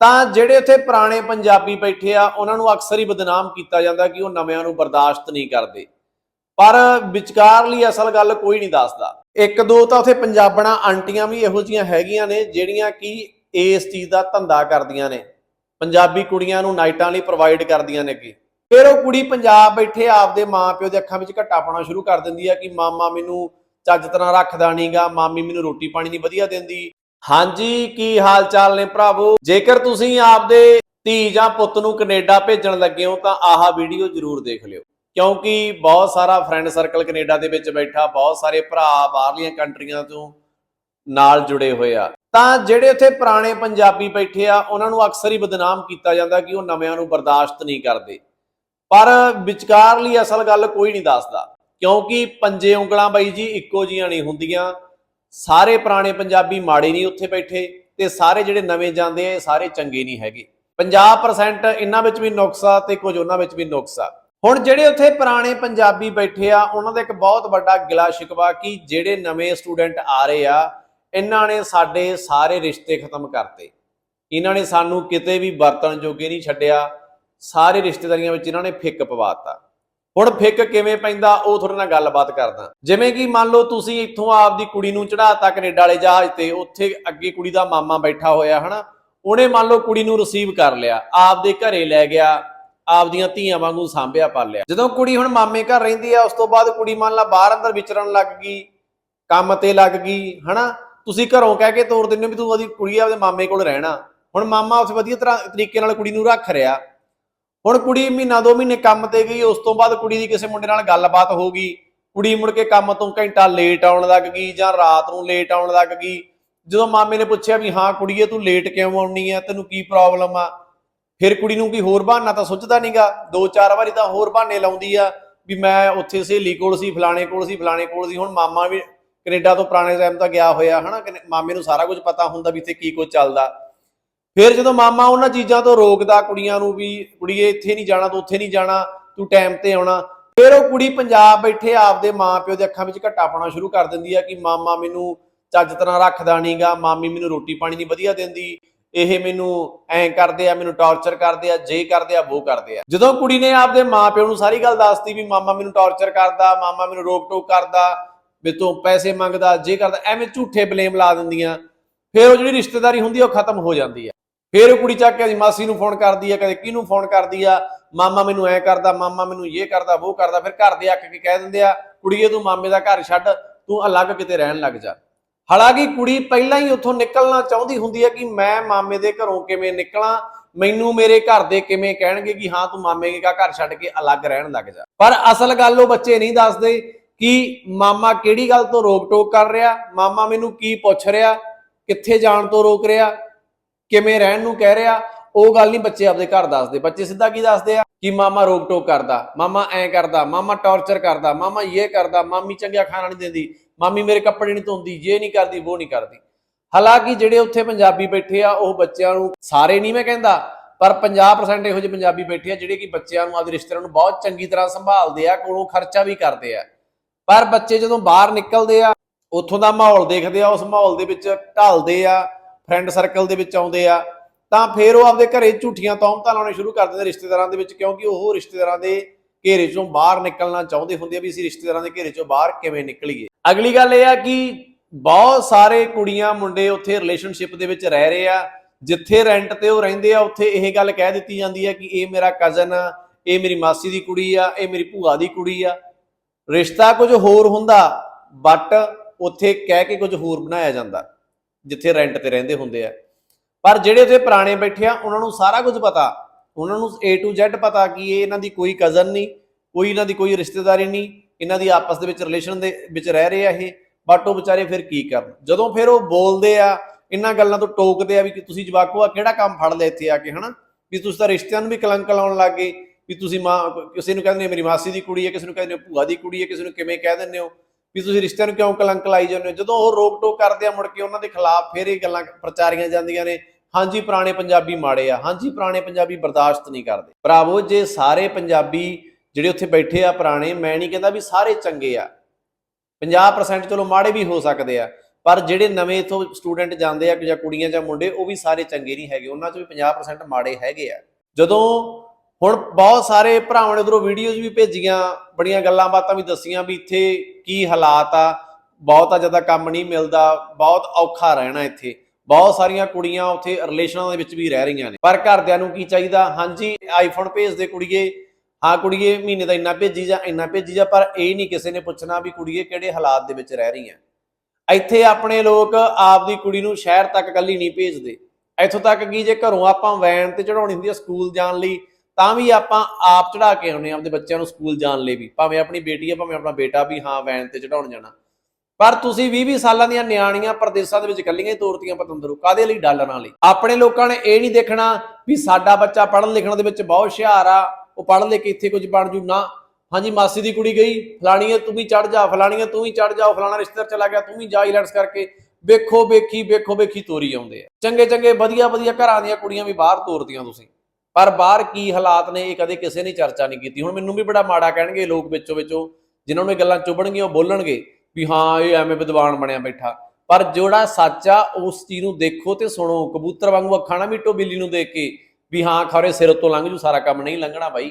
ਤਾਂ ਜਿਹੜੇ ਉੱਥੇ ਪੁਰਾਣੇ ਪੰਜਾਬੀ ਬੈਠੇ ਆ, ਉਹਨਾਂ ਨੂੰ ਅਕਸਰ ਹੀ ਬਦਨਾਮ ਕੀਤਾ ਜਾਂਦਾ ਕਿ ਉਹ ਨਵਿਆਂ ਨੂੰ ਬਰਦਾਸ਼ਤ ਨਹੀਂ ਕਰਦੇ। ਪਰ ਵਿਚਕਾਰਲੀ ਅਸਲ ਗੱਲ ਕੋਈ ਨਹੀਂ ਦੱਸਦਾ। ਇੱਕ ਦੋ ਤਾਂ ਉੱਥੇ ਪੰਜਾਬਣਾ ਆਂਟੀਆਂ ਵੀ ਇਹੋ ਜੀਆਂ ਹੈਗੀਆਂ ਨੇ, ਜਿਹੜੀਆਂ ਕਿ ਇਸ ਚੀਜ਼ ਦਾ ਧੰਦਾ ਕਰਦੀਆਂ ਨੇ। ਪੰਜਾਬੀ ਕੁੜੀਆਂ ਨੂੰ ਨਾਈਟਾਂ ਲਈ ਪ੍ਰੋਵਾਈਡ ਕਰਦੀਆਂ ਨੇ ਕਿ ਫਿਰ ਉਹ ਕੁੜੀ ਪੰਜਾਬ ਬੈਠੇ, ਆਪਦੇ ਮਾਪਿਓ ਦੇ ਅੱਖਾਂ ਵਿੱਚ ਘੱਟਾ ਪਾਉਣਾ ਸ਼ੁਰੂ ਕਰ ਦਿੰਦੀ ਆ ਕਿ, ਮਾਮਾ ਮੈਨੂੰ ਚੱਜ ਤਰ੍ਹਾਂ ਰੱਖਦਾ ਨਹੀਂਗਾ ਮਾਮੀ ਮੈਨੂੰ ਰੋਟੀ ਪਾਣੀ ਨਹੀਂ ਵਧੀਆ ਦਿੰਦੀ। ਹਾਂਜੀ, ਕੀ ਹਾਲ ਚਾਲ ਨੇ ਭਰਾਵੋ? ਜੇਕਰ ਤੁਸੀਂ ਆਪਦੇ ਧੀ ਜਾਂ ਪੁੱਤ ਨੂੰ ਕੈਨੇਡਾ ਭੇਜਣ ਲੱਗੇ ਹੋ, ਤਾਂ ਆਹ ਵੀਡੀਓ ਜ਼ਰੂਰ ਦੇਖ ਲਿਓ। ਕਿਉਂਕਿ ਬਹੁਤ ਸਾਰਾ ਫਰੈਂਡ ਸਰਕਲ ਕੈਨੇਡਾ ਦੇ ਵਿੱਚ ਬੈਠਾ, ਬਹੁਤ ਸਾਰੇ ਭਰਾ ਬਾਹਰਲੀਆਂ ਕੰਟਰੀਆਂ ਤੋਂ ਨਾਲ ਜੁੜੇ ਹੋਏ ਆ। ਤਾਂ ਜਿਹੜੇ ਉੱਥੇ ਪੁਰਾਣੇ ਪੰਜਾਬੀ ਬੈਠੇ ਆ, ਉਹਨਾਂ ਨੂੰ ਅਕਸਰ ਹੀ ਬਦਨਾਮ ਕੀਤਾ ਜਾਂਦਾ ਕਿ ਉਹ ਨਵਿਆਂ ਨੂੰ ਬਰਦਾਸ਼ਤ ਨਹੀਂ ਕਰਦੇ। ਪਰ ਵਿਚਕਾਰਲੀ ਅਸਲ ਗੱਲ ਕੋਈ ਨਹੀਂ ਦੱਸਦਾ, ਕਿਉਂਕਿ ਪੰਜੇ ਉਂਗਲਾਂ ਬਾਈ ਜੀ ਇੱਕੋ ਜੀਆਂ ਨਹੀਂ ਹੁੰਦੀਆਂ। ਸਾਰੇ ਪੁਰਾਣੇ ਪੰਜਾਬੀ ਮਾੜੇ ਨਹੀਂ ਉੱਥੇ ਬੈਠੇ ਤੇ ਸਾਰੇ ਜਿਹੜੇ ਨਵੇਂ ਜਾਂਦੇ ਆ, ਇਹ ਸਾਰੇ ਚੰਗੇ ਨਹੀਂ ਹੈਗੇ। 50% ਇਹਨਾਂ ਵਿੱਚ ਵੀ ਨੁਕਸਾ ਤੇ ਕੁਝ ਉਹਨਾਂ ਵਿੱਚ ਵੀ ਨੁਕਸਾ ਹੁਣ ਜਿਹੜੇ ਉੱਥੇ ਪੁਰਾਣੇ ਪੰਜਾਬੀ ਬੈਠੇ ਆ, ਉਹਨਾਂ ਦਾ ਇੱਕ ਬਹੁਤ ਵੱਡਾ ਗਿਲਾ ਸ਼ਿਕਵਾ ਕਿ ਜਿਹੜੇ ਨਵੇਂ ਸਟੂਡੈਂਟ ਆ ਰਹੇ ਆ, ਇਹਨਾਂ ਨੇ ਸਾਡੇ ਸਾਰੇ ਰਿਸ਼ਤੇ ਖਤਮ ਕਰਤੇ। ਇਹਨਾਂ ਨੇ ਸਾਨੂੰ ਕਿਤੇ ਵੀ ਵਰਤਣ ਜੋਗੇ ਨਹੀਂ ਛੱਡਿਆ। ਸਾਰੇ ਰਿਸ਼ਤੇਦਾਰੀਆਂ ਵਿੱਚ ਇਹਨਾਂ ਨੇ ਫਿੱਕ ਪਵਾਤਾ ਹੁਣ ਫਿੱਕ ਕਿਵੇਂ ਪੈਂਦਾ, ਉਹ ਤੁਹਾਡੇ ਨਾਲ ਗੱਲਬਾਤ ਕਰਦਾ। ਜਿਵੇਂ ਕਿ ਮੰਨ ਲਓ ਤੁਸੀਂ ਇੱਥੋਂ ਆਪਦੀ ਕੁੜੀ ਨੂੰ ਚੜਾਤਾ ਕੈਨੇਡਾ ਵਾਲੇ ਜਹਾਜ਼ ਤੇ, ਉੱਥੇ ਅੱਗੇ ਕੁੜੀ ਦਾ ਮਾਮਾ ਬੈਠਾ ਹੋਇਆ, ਹਨਾ? ਉਹਨੇ ਮੰਨ ਲਓ ਕੁੜੀ ਨੂੰ ਰਿਸੀਵ ਕਰ ਲਿਆ, ਆਪਦੇ ਘਰੇ ਲੈ ਗਿਆ, ਆਪਦੀਆਂ ਧੀਆਂ ਵਾਂਗੂ ਸਾਂਭਿਆ ਪਾਲਿਆ। ਜਦੋਂ ਕੁੜੀ ਹੁਣ ਮਾਮੇ ਘਰ ਰਹਿੰਦੀ ਆ, ਉਸ ਤੋਂ ਬਾਅਦ ਕੁੜੀ ਮੰਨ ਲਾ ਬਾਹਰ ਅੰਦਰ ਵਿਚਰਨ ਲੱਗ ਗਈ, ਕੰਮ ਤੇ ਲੱਗ ਗਈ, ਹਨਾ? ਤੁਸੀਂ ਘਰੋਂ ਕਹਿ ਕੇ ਤੋਰ ਦਿੰਦੇ ਹੋ ਵੀ ਤੂੰ ਉਹਦੀ ਕੁੜੀ ਆਪਦੇ ਮਾਮੇ ਕੋਲ ਰਹਿਣਾ। ਹੁਣ ਮਾਮਾ ਉਸ ਵਧੀਆ ਤਰ੍ਹਾਂ ਤਰੀਕੇ ਨਾਲ ਕੁੜੀ ਨੂੰ ਰੱਖ ਰਿਹਾ। ਹੁਣ ਕੁੜੀ ਮਹੀਨਾ ਦੋ ਮਹੀਨੇ ਕੰਮ ਤੇ ਗਈ, ਉਸ ਤੋਂ ਬਾਅਦ ਕੁੜੀ ਦੀ ਕਿਸੇ ਮੁੰਡੇ ਨਾਲ ਗੱਲਬਾਤ ਹੋ ਗਈ। ਕੁੜੀ ਮੁੜ ਕੇ ਕੰਮ ਤੋਂ ਘੰਟਾ ਲੇਟ ਆਉਣ ਲੱਗ ਗਈ ਜਾਂ ਰਾਤ ਨੂੰ ਲੇਟ ਆਉਣ ਲੱਗ ਗਈ। ਜਦੋਂ ਮਾਮੇ ਨੇ ਪੁੱਛਿਆ ਵੀ, ਹਾਂ ਕੁੜੀਏ, ਤੂੰ ਲੇਟ ਕਿਉਂ ਆਉਣੀ ਆ? ਤੈਨੂੰ ਕੀ ਪ੍ਰੋਬਲਮ ਆ? ਫਿਰ ਕੁੜੀ ਨੂੰ ਕੋਈ ਹੋਰ ਬਹਾਨਾ ਤਾਂ ਸੁੱਝਦਾ ਨਹੀਂਗਾ ਦੋ ਚਾਰ ਵਾਰੀ ਤਾਂ ਹੋਰ ਬਹਾਨੇ ਲਾਉਂਦੀ ਆ ਵੀ ਮੈਂ ਉੱਥੇ ਸਹੇਲੀ ਕੋਲ ਸੀ, ਫਲਾਣੇ ਕੋਲ ਸੀ, ਫਲਾਣੇ ਕੋਲ ਸੀ। ਹੁਣ ਮਾਮਾ ਵੀ ਕੈਨੇਡਾ ਤੋਂ ਪੁਰਾਣੇ ਟਾਈਮ ਤੋਂ ਗਿਆ ਹੋਇਆ, ਹਨਾ? ਮਾਮੇ ਨੂੰ ਸਾਰਾ ਕੁਝ ਪਤਾ ਹੁੰਦਾ ਵੀ ਇੱਥੇ ਕੀ ਕੁਝ ਚੱਲਦਾ। ਫਿਰ ਜਦੋਂ ਮਾਮਾ ਉਹਨਾਂ ਚੀਜ਼ਾਂ ਤੋਂ ਰੋਕਦਾ ਕੁੜੀਆਂ ਨੂੰ ਵੀ, ਕੁੜੀਏ, ਇੱਥੇ ਨਹੀਂ ਜਾਣਾ, ਤੂੰ ਉੱਥੇ ਨਹੀਂ ਜਾਣਾ, ਤੂੰ ਟਾਈਮ ਤੇ ਆਉਣਾ। ਫਿਰ ਉਹ ਕੁੜੀ ਪੰਜਾਬ ਬੈਠੇ ਆਪਦੇ ਮਾਪਿਓ ਦੇ ਅੱਖਾਂ ਵਿੱਚ ਘੱਟਾ ਪਾਉਣਾ ਸ਼ੁਰੂ ਕਰ ਦਿੰਦੀ ਆ ਕਿ ਮਾਮਾ ਮੈਨੂੰ ਚੱਜ ਤਰ੍ਹਾਂ ਰੱਖਦਾ ਨਹੀਂਗਾ ਮਾਮੀ ਮੈਨੂੰ ਰੋਟੀ ਪਾਣੀ ਨਹੀਂ ਵਧੀਆ ਦਿੰਦੀ, ਇਹ ਮੈਨੂੰ ਐਂ ਕਰਦੇ ਆ, ਮੈਨੂੰ ਟੌਰਚਰ ਕਰਦੇ ਆ, ਜੇ ਕਰਦੇ ਆ ਉਹ ਕਰਦੇ ਆ। ਜਦੋਂ ਕੁੜੀ ਨੇ ਆਪਦੇ ਮਾਪਿਓ ਨੂੰ ਸਾਰੀ ਗੱਲ ਦੱਸਤੀ ਵੀ ਮਾਮਾ ਮੈਨੂੰ ਟੌਰਚਰ ਕਰਦਾ, ਮਾਮਾ ਮੈਨੂੰ ਰੋਕ ਟੋਕ ਕਰਦਾ, ਵੀ ਤੂੰ ਪੈਸੇ ਮੰਗਦਾ, ਜੇ ਕਰਦਾ, ਐਵੇਂ ਝੂਠੇ ਬਲੇਮ ਲਾ ਦਿੰਦੀਆਂ। ਫਿਰ ਉਹ ਜਿਹੜੀ ਰਿਸ਼ਤੇਦਾਰੀ ਹੁੰਦੀ ਆ, ਉਹ ਖਤਮ ਹੋ ਜਾਂਦੀ ਆ। ਫੇਰ ਉਹ ਕੁੜੀ ਚੱਕ ਕੇ ਆਪਣੀ ਮਾਸੀ ਨੂੰ ਫੋਨ ਕਰਦੀ ਆ ਕਦੇ ਕਿਹਨੂੰ ਫੋਨ ਕਰਦੀ ਆ? ਮਾਮਾ ਮੈਨੂੰ ਐ ਕਰਦਾ, ਮਾਮਾ ਮੈਨੂੰ ਇਹ ਕਰਦਾ, ਉਹ ਕਰਦਾ, ਫਿਰ ਘਰ ਦੇ ਅੱਕ ਕੇ ਕਹਿ ਦਿੰਦੇ ਆ? ਕੁੜੀਏ, ਤੂੰ ਮਾਮੇ ਦਾ ਘਰ ਛੱਡ, ਤੂੰ ਅਲੱਗ ਕਿਤੇ ਰਹਿਣ ਲੱਗ ਜਾ। ਹਾਲਾਂਕਿ ਕੁੜੀ ਪਹਿਲਾਂ ਹੀ ਉੱਥੋਂ ਨਿਕਲਣਾ ਚਾਹੁੰਦੀ ਹੁੰਦੀ ਹੈ ਕਿ ਮੈਂ ਮਾਮੇ ਦੇ ਘਰੋਂ ਕਿਵੇਂ ਨਿਕਲਾਂ, ਮੈਨੂੰ ਮੇਰੇ ਘਰ ਦੇ ਕਿਵੇਂ ਕਹਿਣਗੇ ਕਿ ਹਾਂ, ਤੂੰ ਮਾਮੇ ਦਾ ਘਰ ਛੱਡ ਕੇ ਅਲੱਗ ਰਹਿਣ ਲੱਗ ਜਾ। ਪਰ ਅਸਲ ਗੱਲ ਉਹ ਬੱਚੇ ਨਹੀਂ ਦੱਸਦੇ ਕਿ ਮਾਮਾ ਕਿਹੜੀ ਗੱਲ ਤੋਂ ਰੋਕ ਟੋਕ ਕਰ ਰਿਹਾ, ਮਾਮਾ ਮੈਨੂੰ ਕੀ ਪੁੱਛ ਰਿਹਾ, ਕਿੱਥੇ ਜਾਣ ਤੋਂ ਰੋਕ ਰਿਹਾ ਕਿਵੇਂ ਰਹਿਣ ਨੂੰ ਕਹਿ ਰਿਹਾ, ਉਹ ਗੱਲ ਨਹੀਂ ਬੱਚੇ ਆਪਦੇ ਘਰ ਦੱਸਦੇ। ਬੱਚੇ ਸਿੱਧਾ ਕੀ ਦੱਸਦੇ ਆ? ਕਿ ਮਾਮਾ ਰੋਕ ਟੋਕ ਕਰਦਾ, ਮਾਮਾ ਐ ਕਰਦਾ, ਮਾਮਾ ਟੌਰਚਰ ਕਰਦਾ, ਮਾਮਾ ਇਹ ਕਰਦਾ, ਮਾਮੀ ਚੰਗਿਆ ਖਾਣਾ ਨਹੀਂ ਦਿੰਦੀ, ਮਾਮੀ ਮੇਰੇ ਕੱਪੜੇ ਨਹੀਂ ਧੋਂਦੀ ਇਹ ਨਹੀਂ ਕਰਦੀ ਉਹ ਨਹੀਂ ਕਰਦੀ। ਹਾਲਾਂਕਿ ਜਿਹੜੇ ਉੱਥੇ ਪੰਜਾਬੀ ਬੈਠੇ ਆ, ਉਹ ਬੱਚਿਆਂ ਨੂੰ ਸਾਰੇ ਨਹੀਂ ਮੈਂ ਕਹਿੰਦਾ, ਪਰ 50% ਇਹੋ ਜਿਹੇ ਪੰਜਾਬੀ ਬੈਠੇ ਆ, ਜਿਹੜੇ ਕਿ ਬੱਚਿਆਂ ਨੂੰ, ਆਪਦੇ ਰਿਸ਼ਤੇਦਾਰਾਂ ਨੂੰ ਬਹੁਤ ਚੰਗੀ ਤਰ੍ਹਾਂ ਸੰਭਾਲਦੇ ਆ, ਕੋਲੋਂ ਖਰਚਾ ਵੀ ਕਰਦੇ ਆ। ਪਰ ਬੱਚੇ ਜਦੋਂ ਬਾਹਰ ਨਿਕਲਦੇ ਆ, ਉੱਥੋਂ ਦਾ ਮਾਹੌਲ ਦੇਖਦੇ ਆ, ਉਸ ਮਾਹੌਲ ਦੇ ਵਿੱਚ ਢਲਦੇ ਆ ਫਰੈਂਡ ਸਰਕਲ ਦੇ ਵਿੱਚ ਆਉਂਦੇ ਆ, ਤਾਂ ਫਿਰ ਉਹ ਆਪਦੇ ਘਰੇ ਝੂਠੀਆਂ ਤੌਮਤਾਂ ਲਾਉਣੇ ਸ਼ੁਰੂ ਕਰ ਦਿੰਦੇ ਰਿਸ਼ਤੇਦਾਰਾਂ ਦੇ ਵਿੱਚ, ਕਿਉਂਕਿ ਉਹ ਰਿਸ਼ਤੇਦਾਰਾਂ ਦੇ ਘੇਰੇ ਚੋਂ ਬਾਹਰ ਨਿਕਲਣਾ ਚਾਹੁੰਦੇ ਹੁੰਦੇ ਆ ਵੀ ਅਸੀਂ ਰਿਸ਼ਤੇਦਾਰਾਂ ਦੇ ਘੇਰੇ ਚੋਂ ਬਾਹਰ ਕਿਵੇਂ ਨਿਕਲੀਏ। ਅਗਲੀ ਗੱਲ ਇਹ ਆ ਕਿ ਬਹੁਤ ਸਾਰੇ ਕੁੜੀਆਂ, ਮੁੰਡੇ ਉੱਥੇ ਰਿਲੇਸ਼ਨਸ਼ਿਪ ਦੇ ਵਿੱਚ ਰਹਿ ਰਹੇ ਆ, ਜਿੱਥੇ ਰੈਂਟ ਤੇ ਉਹ ਰਹਿੰਦੇ ਆ, ਉੱਥੇ ਇਹ ਗੱਲ ਕਹਿ ਦਿੱਤੀ ਜਾਂਦੀ ਹੈ ਕਿ ਇਹ ਮੇਰਾ ਕਜ਼ਨ ਆ, ਇਹ ਮੇਰੀ ਮਾਸੀ ਦੀ ਕੁੜੀ ਆ, ਇਹ ਮੇਰੀ ਭੂਆ ਦੀ ਕੁੜੀ ਆ। ਰਿਸ਼ਤਾ ਕੁਝ ਹੋਰ ਹੁੰਦਾ ਬਟ ਉੱਥੇ ਕਹਿ ਕੇ ਕੁਝ ਹੋਰ ਬਣਾਇਆ ਜਾਂਦਾ। ਜਿੱਥੇ ਰੈਂਟ ਤੇ ਰਹਿੰਦੇ ਹੁੰਦੇ ਆ। ਪਰ ਜਿਹੜੇ ਉੱਥੇ ਪੁਰਾਣੇ ਬੈਠੇ ਆ, ਉਹਨਾਂ ਨੂੰ ਸਾਰਾ ਕੁਝ ਪਤਾ। ਉਹਨਾਂ ਨੂੰ A to Z ਪਤਾ ਕਿ ਇਹ ਇਹਨਾਂ ਦੀ ਕੋਈ ਕਜ਼ਨ ਨਹੀਂ, ਕੋਈ ਇਹਨਾਂ ਦੀ ਕੋਈ ਰਿਸ਼ਤੇਦਾਰੀ ਨਹੀਂ, ਇਹਨਾਂ ਦੀ ਆਪਸ ਦੇ ਵਿੱਚ ਰਿਲੇਸ਼ਨ ਦੇ ਵਿੱਚ ਰਹਿ ਰਹੇ ਆ ਇਹ। ਬਟ ਉਹ ਵਿਚਾਰੇ ਫਿਰ ਕੀ ਕਰਨ? ਜਦੋਂ ਫਿਰ ਉਹ ਬੋਲਦੇ ਆ, ਇਹਨਾਂ ਗੱਲਾਂ ਤੋਂ ਟੋਕਦੇ ਆ ਵੀ ਕਿ ਤੁਸੀਂ ਜਵਾਕੋ ਆ, ਕਿਹੜਾ ਕੰਮ ਫੜ ਲਿਆ ਇੱਥੇ ਆ ਕੇ, ਹਨਾ? ਵੀ ਤੁਸੀਂ ਤਾਂ ਰਿਸ਼ਤਿਆਂ ਨੂੰ ਵੀ ਕਲੰਕ ਲਾਉਣ ਲੱਗ ਗਏ। ਵੀ ਤੁਸੀਂ ਮਾਂ, ਕਿਸੇ ਨੂੰ ਕਹਿੰਦੇ ਹੋ ਮੇਰੀ ਮਾਸੀ ਦੀ ਕੁੜੀ ਹੈ, ਕਿਸੇ ਨੂੰ ਕਹਿੰਦੇ ਹੋ ਭੂਆ ਦੀ ਕੁੜੀ ਹੈ, ਕਿਸੇ ਨੂੰ ਕਿਵੇਂ ਕਹਿ ਦਿੰਦੇ ਹੋ? ਵੀ ਤੁਸੀਂ ਰਿਸ਼ਤਿਆਂ ਨੂੰ ਕਿਉਂ ਕਲੰਕ ਲਾਈ ਜਾਂਦੇ ਹੋ? ਜਦੋਂ ਉਹ ਰੋਕ ਟੋਕ ਕਰਦੇ ਆ ਮੁੜ ਕੇ ਉਹਨਾਂ ਦੇ ਖਿਲਾਫ ਫਿਰ ਇਹ ਗੱਲਾਂ ਪ੍ਰਚਾਰੀਆਂ ਜਾਂਦੀਆਂ ਨੇ, ਹਾਂਜੀ, ਪੁਰਾਣੇ ਪੰਜਾਬੀ ਮਾੜੇ ਆ, ਹਾਂਜੀ, ਪੁਰਾਣੇ ਪੰਜਾਬੀ ਬਰਦਾਸ਼ਤ ਨਹੀਂ ਕਰਦੇ। ਭਰਾਵੋ, ਜੇ ਸਾਰੇ ਪੰਜਾਬੀ ਜਿਹੜੇ ਉੱਥੇ ਬੈਠੇ ਆ ਪੁਰਾਣੇ, ਮੈਂ ਨਹੀਂ ਕਹਿੰਦਾ ਵੀ ਸਾਰੇ ਚੰਗੇ ਆ। 50% ਚਲੋ ਮਾੜੇ ਵੀ ਹੋ ਸਕਦੇ ਆ, ਪਰ ਜਿਹੜੇ ਨਵੇਂ ਇਥੋਂ ਸਟੂਡੈਂਟ ਜਾਂਦੇ ਆ ਜਾਂ ਕੁੜੀਆਂ ਜਾਂ ਮੁੰਡੇ, ਉਹ ਵੀ ਸਾਰੇ ਚੰਗੇ ਨਹੀਂ ਹੈਗੇ। ਉਹਨਾਂ 'ਚ ਵੀ 50% ਮਾੜੇ ਹੈਗੇ ਆ। ਜਦੋਂ ਹੁਣ ਬਹੁਤ ਸਾਰੇ ਭਰਾਵਾਂ ਨੇ ਉਧਰੋਂ ਵੀਡੀਓਜ਼ ਵੀ ਭੇਜੀਆਂ, ਬੜੀਆਂ ਗੱਲਾਂ ਬਾਤਾਂ ਵੀ ਦੱਸੀਆਂ ਵੀ ਇੱਥੇ ਕੀ ਹਾਲਾਤ ਆ, ਬਹੁਤਾ ਜ਼ਿਆਦਾ ਕੰਮ ਨਹੀਂ ਮਿਲਦਾ, ਬਹੁਤ ਔਖਾ ਰਹਿਣਾ ਇੱਥੇ। ਬਹੁਤ ਸਾਰੀਆਂ ਕੁੜੀਆਂ ਉੱਥੇ ਰਿਲੇਸ਼ਨਾਂ ਦੇ ਵਿੱਚ ਵੀ ਰਹਿ ਰਹੀਆਂ ਨੇ। ਪਰ ਘਰਦਿਆਂ ਨੂੰ ਕੀ ਚਾਹੀਦਾ? ਹਾਂਜੀ ਆਈਫੋਨ ਭੇਜ ਦੇ ਕੁੜੀਏ। ਹਾਂ ਕੁੜੀਏ, ਮਹੀਨੇ ਦਾ ਇੰਨਾ ਭੇਜੀ ਜਾਂ, ਇੰਨਾ ਭੇਜੀ ਜਾ, ਪਰ ਇਹ ਨਹੀਂ ਕਿਸੇ ਨੇ ਪੁੱਛਣਾ ਵੀ ਕੁੜੀਏ ਕਿਹੜੇ ਹਾਲਾਤ ਦੇ ਵਿੱਚ ਰਹਿ ਰਹੀ ਹੈ ਇੱਥੇ ਆਪਣੇ ਲੋਕ ਆਪਦੀ ਕੁੜੀ ਨੂੰ ਸ਼ਹਿਰ ਤੱਕ ਕੱਲੀ ਨਹੀਂ ਭੇਜਦੇ। ਇੱਥੋਂ ਤੱਕ ਕਿ ਜੇ ਘਰੋਂ ਆਪਾਂ ਵੈਨ ਤੇ ਚੜਾਉਣੀ ਹੁੰਦੀ ਆ ਸਕੂਲ ਜਾਣ ਲਈ ਤਾਂ ਵੀ ਆਪਾਂ ਆਪ ਚੜਾ ਕੇ ਆਉਨੇ ਆਪਦੇ ਬੱਚਿਆਂ ਨੂੰ ਸਕੂਲ ਜਾਣ ਲਈ ਵੀ, ਭਾਵੇਂ ਆਪਣੀ ਬੇਟੀ ਆ, ਭਾਵੇਂ ਆਪਣਾ ਬੇਟਾ ਵੀ ਹਾਂ ਵੈਨ ਤੇ ਚੜਾਉਣ ਜਾਣਾ। ਪਰ ਤੁਸੀਂ 20 20 ਸਾਲਾਂ ਦੀਆਂ ਨਿਆਣੀਆਂ ਪ੍ਰਦੇਸ਼ਾਂ ਦੇ ਵਿੱਚ ਕੱਲੀਆਂ ਹੀ ਤੋਰਤੀਆਂ ਪਤੰਦਰੂ ਕਾਦੇ ਲਈ? ਡਾਲਰਾਂ ਲਈ ਆਪਣੇ ਲੋਕਾਂ ਨੇ ਇਹ ਨਹੀਂ ਦੇਖਣਾ ਵੀ ਸਾਡਾ ਬੱਚਾ ਪੜ੍ਹਨ ਲਿਖਣ ਦੇ ਵਿੱਚ ਬਹੁਤ ਹੁਸ਼ਿਆਰ ਆ, ਉਹ ਪੜ੍ਹ ਲੈ ਕੇ ਇੱਥੇ ਕੁਝ ਬਣ ਜੂ। ਨਾ, ਹਾਂਜੀ, ਮਾਸੀ ਦੀ ਕੁੜੀ ਗਈ ਫਲਾਣੀਆਂ ਤੂੰ ਵੀ ਚੜ ਜਾ ਫਲਾਣੀਆਂ ਤੂੰ ਵੀ ਚੜ ਜਾ ਫਲਾਣਾ ਰਿਸ਼ਤੇਦਾਰ ਚਲਾ ਗਿਆ, ਤੂੰ ਵੀ ਜਾ ਇਲੈਂਡਸ ਕਰਕੇ ਵੇਖੋ ਵੇਖੀ ਵੇਖੋ ਵੇਖੀ ਤੋਰੀ ਆਉਂਦੇ ਆ। ਚੰਗੇ ਚੰਗੇ ਵਧੀਆ ਵਧੀਆ ਘਰਾਂ ਦੀਆਂ ਕੁੜੀਆਂ ਵੀ ਬਾਹਰ ਤੋਰਦੀਆਂ ਤੁਸੀਂ। ਪਰ ਬਾਹਰ ਕੀ ਹਾਲਾਤ ਨੇ, ਇਹ ਕਦੇ ਕਿਸੇ ਨੇ ਚਰਚਾ ਨਹੀਂ ਕੀਤੀ। ਹੁਣ ਮੈਨੂੰ ਵੀ ਬੜਾ ਮਾੜਾ ਕਹਿਣਗੇ ਲੋਕ ਵਿੱਚੋਂ ਵਿੱਚੋਂ, ਜਿਨ੍ਹਾਂ ਨੂੰ ਇਹ ਗੱਲਾਂ ਚੁਭਣਗੀਆਂ, ਉਹ ਬੋਲਣਗੇ ਵੀ ਹਾਂ, ਇਹ ਐਵੇਂ ਵਿਦਵਾਨ ਬਣਿਆ ਬੈਠਾ। ਪਰ ਜਿਹੜਾ ਸੱਚ ਆ, ਉਸ ਚੀਜ਼ ਨੂੰ ਦੇਖੋ ਤੇ ਸੁਣੋ। ਕਬੂਤਰ ਵਾਂਗੂ ਅੱਖਾਂ ਨਾ ਮੀਟੋ ਬਿੱਲੀ ਨੂੰ ਦੇਖ ਕੇ ਵੀ ਹਾਂ, ਖਰੇ ਸਿਰ ਤੋਂ ਲੰਘ ਜੂ, ਸਾਰਾ ਕੰਮ ਨਹੀਂ ਲੰਘਣਾ ਬਾਈ।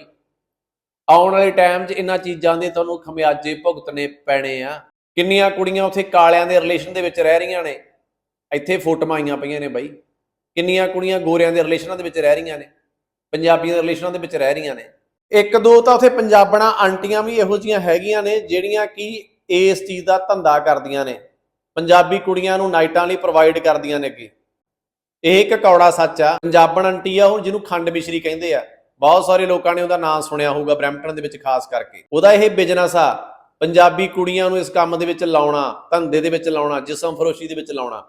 ਆਉਣ ਵਾਲੇ ਟਾਈਮ 'ਚ ਇਹਨਾਂ ਚੀਜ਼ਾਂ ਦੇ ਤੁਹਾਨੂੰ ਖਮਿਆਜੇ ਭੁਗਤਣੇ ਪੈਣੇ ਆ। ਕਿੰਨੀਆਂ ਕੁੜੀਆਂ ਉੱਥੇ ਕਾਲਿਆਂ ਦੇ ਰਿਲੇਸ਼ਨ ਦੇ ਵਿੱਚ ਰਹਿ ਰਹੀਆਂ ਨੇ। ਇੱਥੇ ਫੋਟੋਆਂ ਆਈਆਂ ਪਈਆਂ ਨੇ ਬਾਈ। ਕਿੰਨੀਆਂ ਕੁੜੀਆਂ ਗੋਰਿਆਂ ਦੇ ਰਿਲੇਸ਼ਨਾਂ ਦੇ ਵਿੱਚ ਰਹਿ ਰਹੀਆਂ ਨੇ। ਪੰਜਾਬੀਆਂ ਦੇ ਰਿਲੇਸ਼ਨਾਂ ਦੇ ਵਿੱਚ ਰਹਿ ਰਹੀਆਂ ਨੇ। ਇੱਕ ਦੋ ਤਾਂ ਉੱਥੇ ਪੰਜਾਬਣਾ ਆਂਟੀਆਂ ਵੀ ਇਹੋ ਜੀਆਂ ਹੈਗੀਆਂ ਨੇ, ਜਿਹੜੀਆਂ ਕਿ ਇਸ ਚੀਜ਼ ਦਾ ਧੰਦਾ ਕਰਦੀਆਂ ਨੇ। ਪੰਜਾਬੀ ਕੁੜੀਆਂ ਨੂੰ ਨਾਈਟਾਂ ਲਈ ਪ੍ਰੋਵਾਈਡ ਕਰਦੀਆਂ ਨੇ ਅੱਗੇ। ਇਹ ਇੱਕ ਕੌੜਾ ਸੱਚ ਆ। ਪੰਜਾਬਣ ਆਂਟੀ ਆ ਉਹ, ਜਿਹਨੂੰ ਖੰਡ ਮਿਸ਼ਰੀ ਕਹਿੰਦੇ ਆ। ਬਹੁਤ ਸਾਰੇ ਲੋਕਾਂ ਨੇ ਉਹਦਾ ਨਾਮ ਸੁਣਿਆ ਹੋਊਗਾ ਬ੍ਰੈਂਪਟਨ ਦੇ ਵਿੱਚ ਖਾਸ ਕਰਕੇ। ਉਹਦਾ ਇਹ ਬਿਜ਼ਨਸ ਆ, ਪੰਜਾਬੀ ਕੁੜੀਆਂ ਨੂੰ ਇਸ ਕੰਮ ਦੇ ਵਿੱਚ ਲਾਉਣਾ, ਧੰਦੇ ਦੇ ਵਿੱਚ ਲਾਉਣਾ, ਜਿਸਮ ਫਰੋਸ਼ੀ ਦੇ ਵਿੱਚ ਲਾਉਣਾ।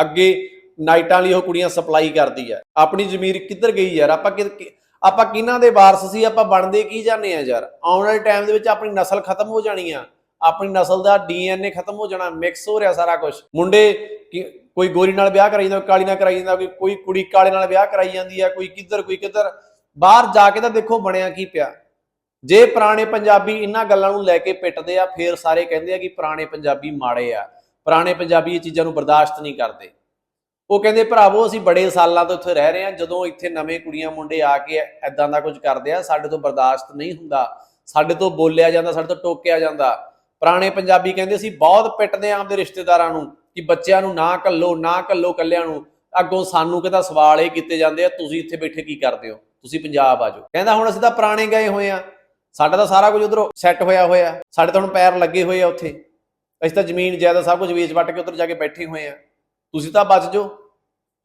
ਅੱਗੇ ਨਾਈਟਾਂ ਲਈ ਉਹ ਕੁੜੀਆਂ ਸਪਲਾਈ ਕਰਦੀ ਆ। ਆਪਣੀ ਜ਼ਮੀਰ ਕਿੱਧਰ ਗਈ ਯਾਰ? ਆਪਾਂ ਕਿ ਆਪਾਂ ਕਿਹਨਾਂ ਦੇ ਵਾਰਸ ਸੀ? ਆਪਾਂ ਬਣਦੇ ਕੀ ਜਾਂਦੇ ਆ ਯਾਰ? ਆਉਣ ਵਾਲੇ ਟਾਈਮ ਦੇ ਵਿੱਚ ਆਪਣੀ ਨਸਲ ਖਤਮ ਹੋ ਜਾਣੀ ਆ। ਆਪਣੀ ਨਸਲ ਦਾ ਡੀਐਨਏ ਖਤਮ ਹੋ ਜਾਣਾ ਮਿਕਸ ਹੋ ਰਿਹਾ ਸਾਰਾ ਕੁਝ ਮੁੰਡੇ ਕੀ- ਕੋਈ ਗੋਰੀ ਨਾਲ ਵਿਆਹ ਕਰਾਈ ਜਾਂਦਾ, ਕੋਈ ਕਾਲੀ ਨਾਲ ਕਰਾਈ ਜਾਂਦਾ, ਕੋਈ ਕੋਈ ਕੁੜੀ ਕਾਲੇ ਨਾਲ ਵਿਆਹ ਕਰਾਈ ਜਾਂਦੀ ਆ, ਕੋਈ ਕਿੱਧਰ ਕੋਈ ਕਿੱਧਰ। ਬਾਹਰ ਜਾ ਕੇ ਤਾਂ ਦੇਖੋ ਬਣਿਆ ਕੀ ਪਿਆ। ਜੇ ਪੁਰਾਣੇ ਪੰਜਾਬੀ ਇਹਨਾਂ ਗੱਲਾਂ ਨੂੰ ਲੈ ਕੇ ਪਿੱਟਦੇ ਆ, ਫੇਰ ਸਾਰੇ ਕਹਿੰਦੇ ਆ ਕਿ ਪੁਰਾਣੇ ਪੰਜਾਬੀ ਮਾੜੇ ਆ। ਪੁਰਾਣੇ ਪੰਜਾਬੀ ਇਹ ਚੀਜ਼ਾਂ ਨੂੰ ਬਰਦਾਸ਼ਤ ਨਹੀਂ ਕਰਦੇ। ਉਹ ਕਹਿੰਦੇ, ਭਰਾਵੋ, ਅਸੀਂ ਬੜੇ ਸਾਲਾਂ ਤੋਂ ਇੱਥੇ ਰਹਿ ਰਹੇ ਹਾਂ। ਜਦੋਂ ਇੱਥੇ ਨਵੇਂ ਕੁੜੀਆਂ, ਮੁੰਡੇ ਆ ਕੇ ਐਦਾਂ ਦਾ ਕੁਝ ਕਰਦੇ ਆ, ਸਾਡੇ ਤੋਂ ਬਰਦਾਸ਼ਤ ਨਹੀਂ ਹੁੰਦਾ। ਸਾਡੇ ਤੋਂ ਬੋਲਿਆ ਜਾਂਦਾ, ਸਾਡੇ ਤੋਂ ਟੋਕਿਆ ਜਾਂਦਾ। ਪੁਰਾਣੇ ਪੰਜਾਬੀ ਕਹਿੰਦੇ ਸੀ, ਬਹੁਤ ਪਿੱਟਦੇ ਆ ਆਪਦੇ ਰਿਸ਼ਤੇਦਾਰਾਂ ਨੂੰ ਕਿ ਬੱਚਿਆਂ ਨੂੰ ਨਾ ਕੱਲੋ ਨਾ ਕੱਲੋ ਕੱਲਿਆਂ ਨੂੰ। ਅੱਗੋਂ ਸਾਨੂੰ ਕਿਤਾ ਸਵਾਲ ਇਹ ਕੀਤੇ ਜਾਂਦੇ ਆ, ਤੁਸੀਂ ਇੱਥੇ ਬੈਠੇ ਕੀ ਕਰਦੇ ਹੋ? ਤੁਸੀਂ ਪੰਜਾਬ ਆ ਜਾਓ। ਕਹਿੰਦਾ, ਹੁਣ ਅਸੀਂ ਤਾਂ ਪੁਰਾਣੇ ਗਏ ਹੋਏ ਆ ਸਾਡਾ ਤਾਂ ਸਾਰਾ ਕੁਝ ਉਧਰੋਂ ਸੈੱਟ ਹੋਇਆ ਹੋਇਆ। ਸਾਡੇ ਤਾਂ ਹੁਣ ਪੈਰ ਲੱਗੇ ਹੋਏ ਆ ਉੱਥੇ। ਅਸੀਂ ਤਾਂ ਜ਼ਮੀਨ, ਜਾਇਦਾਦ ਸਭ ਕੁਝ ਵੇਚ ਵੱਟ ਕੇ ਉੱਧਰ ਜਾ ਕੇ ਬੈਠੇ ਹੋਏ ਆ ਤੁਸੀਂ ਤਾਂ ਬਚ ਜਾਓ।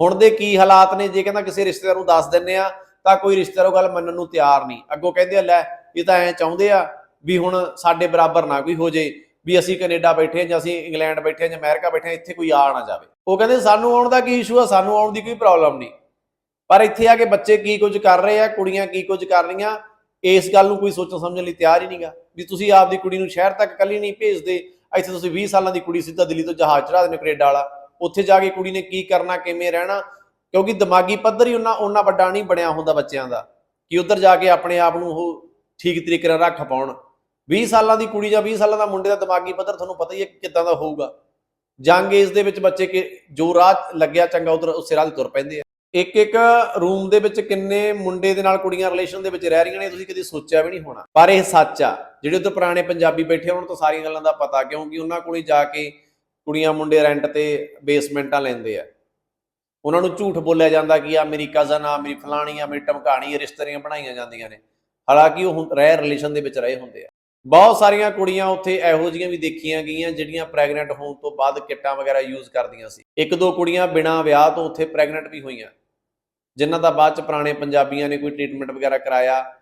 ਹੁਣ ਦੇ ਕੀ ਹਾਲਾਤ ਨੇ? ਜੇ ਕਹਿੰਦਾ ਕਿਸੇ ਰਿਸ਼ਤੇਦਾਰ ਨੂੰ ਦੱਸ ਦਿੰਨੇ ਆ, ਤਾਂ ਕੋਈ ਰਿਸ਼ਤੇਦਾਰ ਉਹ ਗੱਲ ਮੰਨਣ ਨੂੰ ਤਿਆਰ ਨਹੀਂ। ਅੱਗੋਂ ਕਹਿੰਦੇ ਆ, ਲੈ, ਇਹ ਤਾਂ ਐ ਚਾਹੁੰਦੇ ਆ ਵੀ ਹੁਣ ਸਾਡੇ ਬਰਾਬਰ ਨਾ ਕੋਈ ਹੋ ਜੇ, ਵੀ ਅਸੀਂ ਕੈਨੇਡਾ ਬੈਠੇ ਜਾਂ ਅਸੀਂ ਇੰਗਲੈਂਡ ਬੈਠੇ ਆ ਜਾਂ ਅਮਰੀਕਾ ਬੈਠੇ ਆ ਇੱਥੇ ਕੋਈ ਆ ਨਾ ਜਾਵੇ। ਉਹ ਕਹਿੰਦੇ, ਸਾਨੂੰ ਆਉਣ ਦਾ ਕੀ ਇਸ਼ੂ ਆ? ਸਾਨੂੰ ਆਉਣ ਦੀ ਕੋਈ ਪ੍ਰੋਬਲਮ ਨਹੀਂ। ਪਰ ਇੱਥੇ ਆ ਕੇ ਬੱਚੇ ਕੀ ਕੁਝ ਕਰ ਰਹੇ ਆ, ਕੁੜੀਆਂ ਕੀ ਕੁਝ ਕਰ ਰਹੀਆਂ, ਇਸ ਗੱਲ ਨੂੰ ਕੋਈ ਸੋਚਣ ਸਮਝਣ ਲਈ ਤਿਆਰ ਹੀ ਨਹੀਂਗਾ ਵੀ ਤੁਸੀਂ ਆਪਦੀ ਕੁੜੀ ਨੂੰ ਸ਼ਹਿਰ ਤੱਕ ਕੱਲੀ ਨਹੀਂ ਭੇਜਦੇ, ਇੱਥੇ ਤੁਸੀਂ 20 ਸਾਲਾਂ ਦੀ ਕੁੜੀ ਸਿੱਧਾ ਦਿੱਲੀ ਤੋਂ ਜਹਾਜ਼ ਚੜਾ ਦਿੰਦੇ ਕੈਨੇਡਾ ਵਾਲਾ। ਉੱਥੇ ਜਾ ਕੇ ਕੁੜੀ ਨੇ ਕੀ ਕਰਨਾ, ਕਿਵੇਂ ਰਹਿਣਾ? ਕਿਉਂਕਿ ਦਿਮਾਗੀ ਪੱਧਰ ਹੀ ਉਹਨਾਂ ਉਹਨਾਂ ਵੱਡਾ ਨਹੀਂ ਬਣਿਆ ਹੁੰਦਾ ਬੱਚਿਆਂ ਦਾ। ਕਿ ਉੱਧਰ ਜਾ ਕੇ ਆਪਣੇ ਆਪ ਨੂੰ ਉਹ ਠੀਕ ਤਰੀਕੇ ਨਾਲ ਰੱਖ ਪਾਉਣ। 20 ਸਾਲਾਂ ਦੀ ਕੁੜੀ ਜਾਂ 20 ਸਾਲਾਂ ਦਾ ਮੁੰਡੇ ਦਾ ਦਿਮਾਗੀ ਪੱਧਰ ਤੁਹਾਨੂੰ ਪਤਾ ਹੀ ਹੈ ਕਿੱਦਾਂ ਦਾ ਹੋਊਗਾ। ਜੰਗ ਏਜ ਦੇ ਵਿੱਚ ਬੱਚੇ ਕਿ ਜੋ ਰਾਹ ਲੱਗਿਆ ਚੰਗਾ, ਉਧਰ ਉਸੇ ਰਾਹ ਤੇ ਤੁਰ ਪੈਂਦੇ ਆ। ਇੱਕ ਇੱਕ ਰੂਮ ਦੇ ਵਿੱਚ ਕਿੰਨੇ ਮੁੰਡੇ ਦੇ ਨਾਲ ਕੁੜੀਆਂ ਰਿਲੇਸ਼ਨ ਦੇ ਵਿੱਚ ਰਹਿ ਰਹੀਆਂ ਨੇ, ਤੁਸੀਂ ਕਦੇ ਸੋਚਿਆ ਵੀ ਨਹੀਂ ਹੋਣਾ। ਪਰ ਇਹ ਸੱਚ ਆ, ਜਿਹੜੇ ਉੱਧਰ ਪੁਰਾਣੇ ਪੰਜਾਬੀ ਬੈਠੇ ਉਹਨਾਂ ਤੋਂ ਸਾਰੀਆਂ ਗੱਲਾਂ ਦਾ ਪਤਾ ਕਿਉਂਕਿ ਉਹਨਾਂ ਕੋਲੇ ਜਾ ਕੇ ਕੁੜੀਆਂ ਮੁੰਡੇ ਰੈਂਟ ਤੇ ਬੇਸਮੈਂਟਾਂ ਲੈਂਦੇ ਆ। ਉਹਨਾਂ ਨੂੰ ਝੂਠ ਬੋਲਿਆ ਜਾਂਦਾ ਕਿ ਆ ਮੇਰੀ ਕਜ਼ਨ ਆ, ਮੇਰੀ ਫਲਾਣੀ ਆ, ਮੇਰੀ ਟਮਕਾਣੀ ਰਿਸ਼ਤੇਰੀਆਂ ਬਣਾਈਆਂ ਜਾਂਦੀਆਂ ਨੇ। ਹਾਲਾਂਕਿ ਉਹ ਹੁਣ ਰਹਿ ਰਿਲੇਸ਼ਨ ਦੇ ਵਿੱਚ ਰਹੇ ਹੁੰਦੇ ਆ। ਬਹੁਤ ਸਾਰੀਆਂ ਕੁੜੀਆਂ ਉੱਥੇ ਇਹੋ ਜਿਹੀਆਂ ਵੀ ਦੇਖੀਆਂ ਗਈਆਂ ਜਿਹੜੀਆਂ ਪ੍ਰੈਗਨੈਂਟ ਹੋਣ ਤੋਂ ਬਾਅਦ ਕਿੱਟਾਂ ਵਗੈਰਾ ਯੂਜ਼ ਕਰਦੀਆਂ ਸੀ। ਇੱਕ ਦੋ ਕੁੜੀਆਂ ਬਿਨਾਂ ਵਿਆਹ ਤੋਂ ਉੱਥੇ ਪ੍ਰੈਗਨੈਂਟ ਵੀ ਹੋਈਆਂ। ਜਿਨ੍ਹਾਂ ਦਾ ਬਾਅਦ ਚ ਪੁਰਾਣੇ ਪੰਜਾਬੀਆਂ ਨੇ ਕੋਈ ਟ੍ਰੀਟਮੈਂਟ ਵਗੈਰਾ ਕਰਾਇਆ।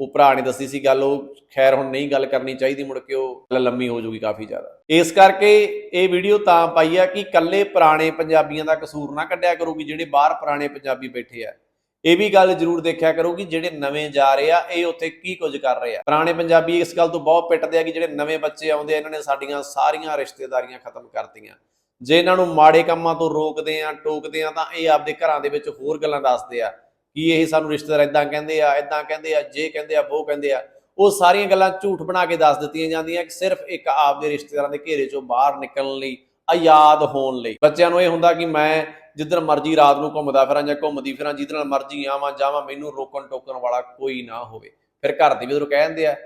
ਉਹ ਭਰਾ ਨੇ ਦੱਸੀ ਸੀ ਗੱਲ, ਉਹ ਖੈਰ ਹੁਣ ਨਹੀਂ ਗੱਲ ਕਰਨੀ ਚਾਹੀਦੀ, ਮੁੜ ਕੇ ਉਹ ਗੱਲ ਲੰਮੀ ਹੋ ਜਾਊਗੀ ਕਾਫੀ ਜ਼ਿਆਦਾ। ਇਸ ਕਰਕੇ ਇਹ ਵੀਡੀਓ ਤਾਂ ਪਾਈ ਆ ਕਿ ਕੱਲੇ ਪੁਰਾਣੇ ਪੰਜਾਬੀਆਂ ਦਾ ਕਸੂਰ ਨਾ ਕੱਢਿਆ ਕਰੂਗੀ ਜਿਹੜੇ ਬਾਹਰ ਪੁਰਾਣੇ ਪੰਜਾਬੀ ਬੈਠੇ ਆ, ਇਹ ਵੀ ਗੱਲ ਜ਼ਰੂਰ ਦੇਖਿਆ ਕਰੋ ਕਿ ਜਿਹੜੇ ਨਵੇਂ ਜਾ ਰਹੇ ਆ, ਇਹ ਉੱਥੇ ਕੀ ਕੁਝ ਕਰ ਰਹੇ ਆ। ਪੁਰਾਣੇ ਪੰਜਾਬੀ ਇਸ ਗੱਲ ਤੋਂ ਬਹੁਤ ਪਿੱਟਦੇ ਆ ਕਿ ਜਿਹੜੇ ਨਵੇਂ ਬੱਚੇ ਆਉਂਦੇ ਆ, ਇਹਨਾਂ ਨੇ ਸਾਡੀਆਂ ਸਾਰੀਆਂ ਰਿਸ਼ਤੇਦਾਰੀਆਂ ਖਤਮ ਕਰਤੀਆਂ ਜੇ ਇਹਨਾਂ ਨੂੰ ਮਾੜੇ ਕੰਮਾਂ ਤੋਂ ਰੋਕਦੇ ਆ, ਟੋਕਦੇ ਆ, ਤਾਂ ਇਹ ਆਪਦੇ ਘਰਾਂ ਦੇ ਵਿੱਚ ਹੋਰ ਗੱਲਾਂ ਦੱਸਦੇ ਆ। ਕਿ ਇਹ ਸਾਨੂੰ ਰਿਸ਼ਤੇਦਾਰ ਇਦਾਂ ਕਹਿੰਦੇ ਆ ਇਦਾਂ ਕਹਿੰਦੇ ਆ, ਜੇ ਕਹਿੰਦੇ ਆ ਉਹ ਕਹਿੰਦੇ ਆ। ਉਹ ਸਾਰੀਆਂ ਗੱਲਾਂ ਝੂਠ ਬਣਾ ਕੇ ਦੱਸ ਦਿੱਤੀਆਂ ਜਾਂਦੀਆਂ ਕਿ ਸਿਰਫ ਇੱਕ ਆਪਦੇ ਰਿਸ਼ਤੇਦਾਰਾਂ ਦੇ ਘੇਰੇ ਚੋਂ ਬਾਹਰ ਨਿਕਲਣ ਲਈ, ਆਜ਼ਾਦ ਹੋਣ ਲਈ। ਬੱਚਿਆਂ ਨੂੰ ਇਹ ਹੁੰਦਾ ਕਿ ਮੈਂ ਜਿੱਧਰ ਮਰਜ਼ੀ ਰਾਤ ਨੂੰ ਘੁੰਮਦਾ ਫਿਰਾਂ ਜਾਂ ਘੁੰਮਦੀ ਫਿਰਾਂ, ਜਿੱਧਰ ਨਾਲ ਮਰਜ਼ੀ ਆਵਾਂ, ਜਾਵਾਂ, ਮੈਨੂੰ ਰੋਕਣ ਟੋਕਣ ਵਾਲਾ ਕੋਈ ਨਾ ਹੋਵੇ। ਫਿਰ ਘਰ ਦੇ ਵੀ ਉਧਰੋਂ ਕਹਿ ਦਿੰਦੇ ਆ,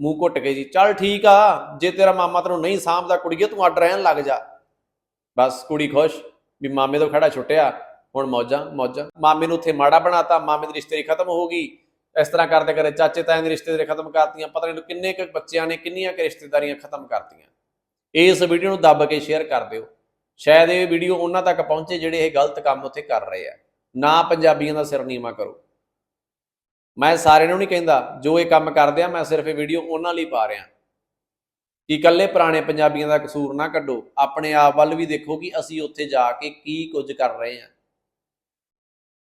ਮੂੰਹ ਘੁੱਟ ਕੇ ਜੀ, ਚੱਲ ਠੀਕ ਆ, ਜੇ ਤੇਰਾ ਮਾਮਾ ਤੈਨੂੰ ਨਹੀਂ ਸਾਂਭਦਾ ਕੁੜੀਏ, ਤੂੰ ਅੱਡ ਰਹਿਣ ਲੱਗ ਜਾ। ਬਸ ਕੁੜੀ ਖੁਸ਼, ਵੀ ਮਾਮੇ ਤੋਂ ਖੜਾ ਛੁੱਟਿਆ। ਹੁਣ ਮੌਜਾਂ ਮੌਜਾਂ। ਮਾਮੇ ਨੂੰ ਉੱਥੇ ਮਾੜਾ ਬਣਾਤਾ, ਮਾਮੇ ਦੀ ਰਿਸ਼ਤੇਦਾਰੀ ਖਤਮ ਹੋ ਗਈ। ਇਸ ਤਰ੍ਹਾਂ ਕਰਦੇ ਕਰਦੇ ਚਾਚੇ ਤਾਏ ਦੀ ਰਿਸ਼ਤੇਦਾਰੀ ਖਤਮ ਕਰਤੀਆਂ, ਪਤਾ ਨਹੀਂ ਕਿੰਨੇ ਕੁ ਬੱਚਿਆਂ ਨੇ, ਕਿੰਨੀਆਂ ਕੁ ਰਿਸ਼ਤੇਦਾਰੀਆਂ ਖਤਮ ਕਰਤੀਆਂ। ਇਸ ਵੀਡੀਓ ਨੂੰ ਦੱਬ ਕੇ ਸ਼ੇਅਰ ਕਰ ਦਿਓ। ਸ਼ਾਇਦ ਇਹ ਵੀਡੀਓ ਉਹਨਾਂ ਤੱਕ ਪਹੁੰਚੇ ਜਿਹੜੇ ਇਹ ਗਲਤ ਕੰਮ ਉੱਥੇ ਕਰ ਰਹੇ ਆ। ਨਾ ਪੰਜਾਬੀਆਂ ਦਾ ਸਿਰ ਨੀਵਾ ਕਰੋ। ਮੈਂ ਸਾਰਿਆਂ ਨੂੰ ਨਹੀਂ ਕਹਿੰਦਾ, ਜੋ ਇਹ ਕੰਮ ਕਰਦੇ ਆ, ਮੈਂ ਸਿਰਫ ਇਹ ਵੀਡੀਓ ਉਹਨਾਂ ਲਈ ਪਾ ਰਿਹਾ। ਕਿ ਇਕੱਲੇ ਪੁਰਾਣੇ ਪੰਜਾਬੀਆਂ ਦਾ ਕਸੂਰ ਨਾ ਕੱਢੋ। ਆਪਣੇ ਆਪ ਵੱਲ ਵੀ ਦੇਖੋ ਕਿ ਅਸੀਂ ਉੱਥੇ ਜਾ ਕੇ ਕੀ ਕੁਝ ਕਰ ਰਹੇ ਹਾਂ